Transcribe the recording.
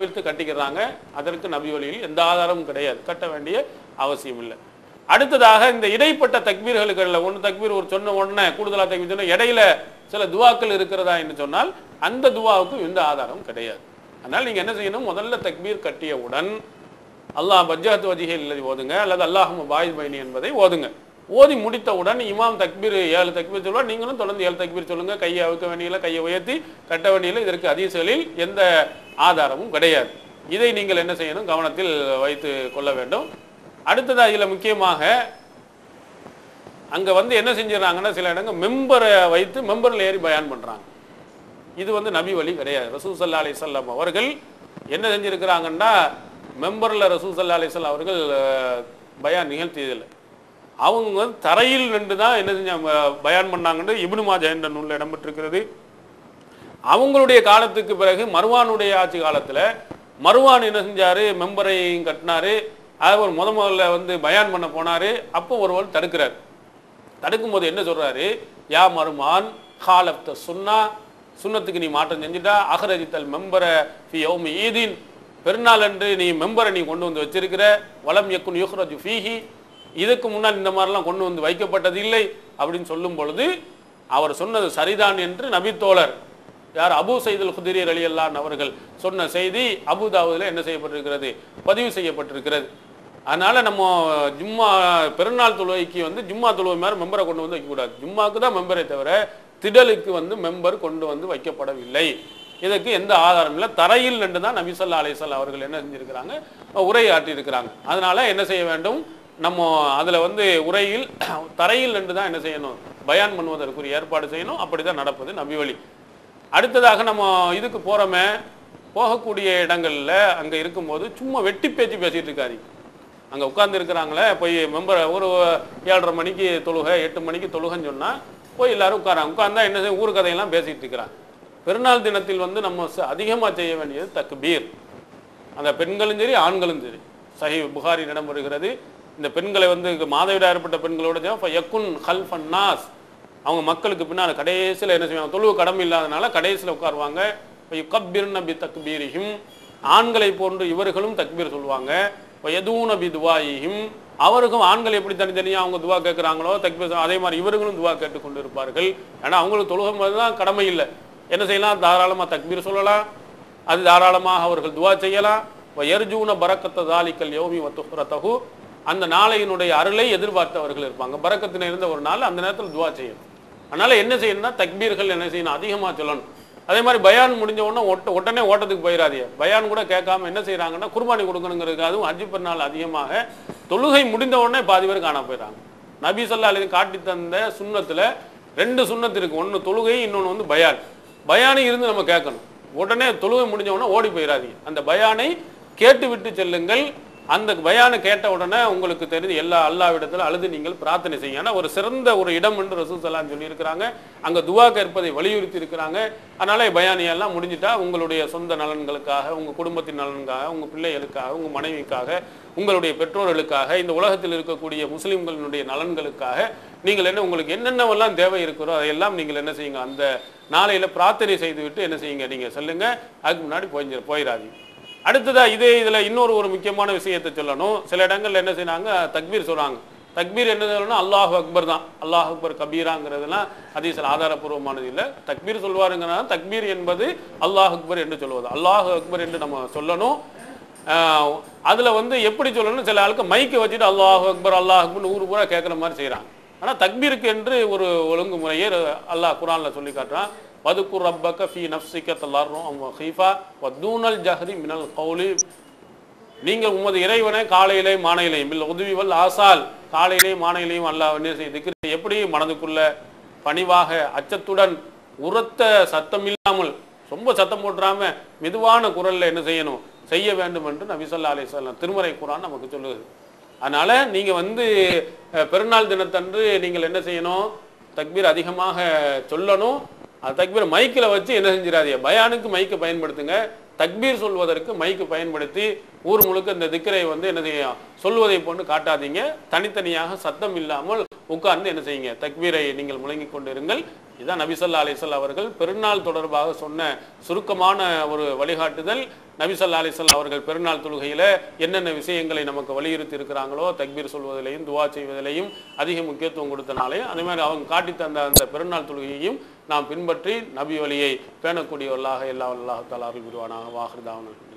விழுத்து கட்டிக்கிறாங்க. அதற்கு நபி வழியில் எந்த ஆதாரமும் கிடையாது. கட்ட வேண்டிய அவசியம் இல்லை. அடுத்ததாக இந்த இடைப்பட்ட தக்பீர்களுக்கு ஒன்று தக்பீர் ஒரு சொன்ன உடனே கூடுதலாக தக்பீர் சொன்ன இடையில சில துவாக்கள் இருக்கிறதா என்று சொன்னால் அந்த துவாவுக்கும் எந்த ஆதாரமும் கிடையாது. அதனால் நீங்கள் என்ன செய்யணும்? முதல்ல தக்பீர் கட்டியவுடன் அல்லாஹ் பஜ்ஜாத் வஜிகை ஓதுங்க. அல்லது அல்லாஹ் பாய் பைனி என்பதை ஓதுங்க. ஓதி முடித்தவுடன் இமாம் தக்பீர் ஏழு தக்பீர் சொல்லுவார் நீங்களும் தொடர்ந்து ஏழு தக்பீர் சொல்லுங்க. கையை அவுக்க வேண்டியில் கையை உயர்த்தி கட்ட வேண்டியில் இதற்கு அதிசலில் எந்த ஆதாரமும் கிடையாது. இதை நீங்கள் என்ன செய்யணும்? கவனத்தில் வைத்து கொள்ள வேண்டும். அடுத்ததாக இதில் முக்கியமாக அங்கே வந்து என்ன செஞ்சிடறாங்கன்னா சில இடங்கள் மெம்பரை வைத்து மெம்பரில் ஏறி பயான் பண்ணுறாங்க இது வந்து நபி வழி கிடையாது. ரசூசல்லா அலிசல்லாம் அவர்கள் என்ன செஞ்சுருக்கிறாங்கன்னா மெம்பரில் ரசூசல்லா அலிசல்லாம் அவர்கள் அஹ், பயான் நிகழ்த்தியதில்லை. அவங்க வந்து தரையில் நின்று தான் என்ன செஞ்சாங்க பயான் பண்ணாங்கன்னு இபுனுமா மாஜா நூலில் இடம்பெற்றிருக்கிறது. அவங்களுடைய காலத்துக்கு பிறகு மருவானுடைய ஆட்சி காலத்தில் மருவான் என்ன செஞ்சார்? மெம்பரையும் கட்டினார். அவர் முத முதல்ல வந்து பயான் பண்ண போனார். அப்போ ஒருவர் தடுக்கிறார். தடுக்கும்போது என்ன சொல்கிறாரு யா மருமான் ஹாலப்த சுன்னா சுன்னத்துக்கு நீ மாற்றம் செஞ்சுட்டா அகரஜித்தல் மெம்பரை ஃபி யோமி ஈதின். பெருநாள் அன்று நீ மெம்பரை நீ கொண்டு வந்து வச்சிருக்கிற. வளம் யக்குன் யுஹ்ரஜு ஃபீஹி. இதுக்கு முன்னால் இந்த மாதிரிலாம் கொண்டு வந்து வைக்கப்பட்டது இல்லை அப்படின்னு சொல்லும் பொழுது அவர் சொன்னது சரிதான் என்று நபித்தோழர் யார் அபு சைதுல் குதிரி அலியல்லான் அவர்கள் சொன்ன செய்தி அபுதாவுதில் என்ன செய்யப்பட்டிருக்கிறது? பதிவு செய்யப்பட்டிருக்கிறது. அதனால் நம்ம ஜும்மா பெருநாள் தொழுவைக்கு வந்து ஜும்மா தொழுவை மாதிரி மெம்பரை கொண்டு வந்து வைக்கக்கூடாது. ஜும்மாவுக்கு தான் மெம்பரை தவிர திடலுக்கு வந்து மெம்பர் கொண்டு வந்து வைக்கப்படவில்லை. இதற்கு எந்த ஆதாரம் இல்லை. தரையில் நின்று தான் நபி ஸல்லல்லாஹு அவர்கள் என்ன செஞ்சிருக்கிறாங்க? உரையாற்றி இருக்கிறாங்க என்ன செய்ய வேண்டும்? நம்ம அதில் வந்து உரையில் தரையில் ரெண்டு தான் என்ன செய்யணும்? பயான் பண்ணுவதற்குரிய ஏற்பாடு செய்யணும். அப்படி தான் நடப்பது நபி வழி. அடுத்ததாக நம்ம இதுக்கு போகிறோமே போகக்கூடிய இடங்களில் அங்கே இருக்கும்போது சும்மா வெட்டி பேச்சு பேசிகிட்டு இருக்காதீங்க. அங்கே உட்கார்ந்து இருக்கிறாங்களே போய் மெம்பர் ஒரு ஏழரை மணிக்கு தொழுகை எட்டு மணிக்கு தொழுகைன்னு சொன்னால் போய் எல்லாரும் உட்காராங்க உட்கார்ந்தா என்ன செய்யும் ஊர் கதையெல்லாம் பேசிகிட்டு இருக்கிறாங்க. பெருநாள் தினத்தில் வந்து நம்ம அதிகமாக செய்ய வேண்டியது தக்பீர். அந்த பெண்களும் சரி ஆண்களும் சரி. சஹி புகாரி இடம் வருகிறது இந்த பெண்களை வந்து மாதவிடாய் ஏற்பட்ட பெண்களோட எக்குன் ஹல்ஃபன் நாஸ். அவங்க மக்களுக்கு பின்னால் கடைசியில் என்ன செய்வாங்க? தொழுவு கடமை இல்லாதனால கடைசியில் உட்காருவாங்க. யுகப்பிர் நபி தக்பீரிஹிம். ஆண்களை போன்று இவர்களும் தக்பீர் சொல்லுவாங்க. எதுவு நபி துவாயிஹிம். அவருக்கும் ஆண்கள் எப்படி தனித்தனியாக அவங்க துவா கேட்குறாங்களோ தக்பீர் அதே மாதிரி இவர்களும் துவா கேட்டுக்கொண்டு இருப்பார்கள் ஏன்னா அவங்களுக்கு தொழுகும் போது தான் கடமை இல்லை. என்ன செய்யலாம்? தாராளமாக தக்பீர் சொல்லலாம். அது தாராளமாக அவர்கள் துவா செய்யலாம். எர்ஜூன பரக்கத்த தாலிக்கல் யோமி வத்துஹரத்தகு அந்த நாளையினுடைய அருளை எதிர்பார்த்தவர்கள் இருப்பாங்க. பறக்கத்தில் இருந்த ஒரு நாள் அந்த நேரத்தில் துவா செய்யணும். அதனால என்ன செய்யணும்னா தக்பீர்கள் என்ன செய்யணும்? அதிகமாக சொல்லணும். அதே மாதிரி பயான் முடிஞ்ச உடனே ஒட்ட உடனே ஓட்டத்துக்கு போயிடாதீங்க பயான் கூட கேட்காம என்ன செய்கிறாங்கன்னா குர்பானி கொடுக்கணுங்கிறதுக்கு அதுவும் அஞ்சு பெருநாள் அதிகமாக தொழுகை முடிந்த உடனே பாதி பேர் காண போயிடுறாங்க நபி சொல்லா அலி காட்டி தந்த சுண்ணத்தில் ரெண்டு சுண்ணத்து இருக்கு. ஒன்று தொழுகை இன்னொன்று வந்து பயான். பயானை இருந்து நம்ம கேட்கணும். உடனே தொழுகை முடிஞ்ச உடனே ஓடி போயிடாதீங்க அந்த பயானை கேட்டு விட்டு செல்லுங்கள். அந்த பயானை கேட்ட உடனே உங்களுக்கு தெரிஞ்சு எல்லா அல்லாவிடத்தில் அழுது நீங்கள் பிரார்த்தனை செய்யுங்க. ஏன்னா ஒரு சிறந்த ஒரு இடம் என்று ரசூல் சலாம் சொல்லியிருக்கிறாங்க. அங்கே துவா கேட்பதை வலியுறுத்தி இருக்கிறாங்க அதனால பயானியெல்லாம் முடிஞ்சிட்டா உங்களுடைய சொந்த நலன்களுக்காக உங்கள் குடும்பத்தின் நலனுக்காக உங்கள் பிள்ளைகளுக்காக உங்கள் மனைவிக்காக உங்களுடைய பெற்றோர்களுக்காக இந்த உலகத்தில் இருக்கக்கூடிய முஸ்லிம்களினுடைய நலன்களுக்காக நீங்கள் என்ன உங்களுக்கு என்னென்னவெல்லாம் தேவை இருக்கிறோ அதையெல்லாம் நீங்கள் என்ன செய்யுங்க. அந்த நாளையில் பிரார்த்தனை செய்துவிட்டு என்ன செய்யுங்க நீங்கள் சொல்லுங்கள் அதுக்கு முன்னாடி போய் போயிடாதீங்க அடுத்ததா இதே இதுல இன்னொரு ஒரு முக்கியமான விஷயத்தை சொல்லணும். சில இடங்கள்ல என்ன செய்றாங்க? தக்பீர் சொல்றாங்க. தக்பீர் என்ன சொல்லணும் அல்லாஹ் அக்பர் தான். அல்லாஹ் அக்பர் கபீராங்கிறதுலாம் ஹதீஸ்ல ஆதாரப்பூர்வமானது இல்லை. தக்பீர் சொல்வாருங்கிறனால தக்பீர் என்பது அல்லாஹ் அக்பர் என்று சொல்வது. அல்லாஹ் அக்பர் என்று நம்ம சொல்லணும். அதில் அதுல வந்து எப்படி சொல்லணும் சில ஆளுக்கு மைக்கை வச்சுட்டு அல்லாஹ் அக்பர் அல்லாஹ் அக்பர் ஊர் பூரா கேட்குற மாதிரி செய்கிறாங்க ஆனால் தக்பீருக்கு என்று ஒரு ஒழுங்குமுறையை அல்லாஹ் குரானில் சொல்லி காட்டுறான். வதுக்கு ரப்பக்க ஃபீ நஃப்சிக்க தல்லாரும் ஹீஃபா வதூனல் ஜஹரி மினல் கௌலி. நீங்கள் உமது இறைவனை காலையிலே மாலையிலையும் இல்லை உதவிவல் ஆசால் காலையிலேயும் மாலையிலையும் அல்லாஹ் என்ன செய்ய எப்படி மனதுக்குள்ள பணிவாக அச்சத்துடன் உரத்த சத்தம் இல்லாமல் ரொம்ப சத்தம் போட்டுறாம மெதுவான குரலில் என்ன செய்யணும்? செய்ய வேண்டும் என்று நபிசல்லா ஸல்லல்லாஹு அலைஹி திருமறை குரான் நமக்கு சொல்லுது அதனால் நீங்கள் வந்து பெருநாள் தினத்தன்று நீங்கள் என்ன செய்யணும்? தக்பீர் அதிகமாக சொல்லணும். அது தக்பீர் மைக்கில் வச்சு என்ன செஞ்சிடாதீங்க? பயானுக்கு மைக்கை பயன்படுத்துங்க. தக்பீர் சொல்வதற்கு மைக்கு பயன்படுத்தி ஊர் முழுக்க இந்த திக்கரை வந்து என்ன செய்யும் சொல்வதை போன்று காட்டாதீங்க. தனித்தனியாக சத்தம் இல்லாமல் உட்கார்ந்து என்ன செய்யுங்க? தக்பீரை நீங்கள் முழங்கிக் கொண்டிருங்கள். இதுதான் நபிசல்லா அலிசல் அவர்கள் பெருநாள் தொடர்பாக சொன்ன சுருக்கமான ஒரு வழிகாட்டுதல். நபிசல்லா அலிசல் அவர்கள் பெருநாள் தொழுகையில் என்னென்ன விஷயங்களை நமக்கு வலியுறுத்தி இருக்கிறாங்களோ தக்பீர் சொல்வதிலையும் துவா செய்வதிலையும் அதிக முக்கியத்துவம் கொடுத்தனாலே அதே மாதிரி அவங்க காட்டி தந்த அந்த பெருநாள் தொழுகையையும் நாம் பின்பற்றி நபி வழியை பேணக்கூடியவர்களாக எல்லா அல்லாஹ் தாலா அருள்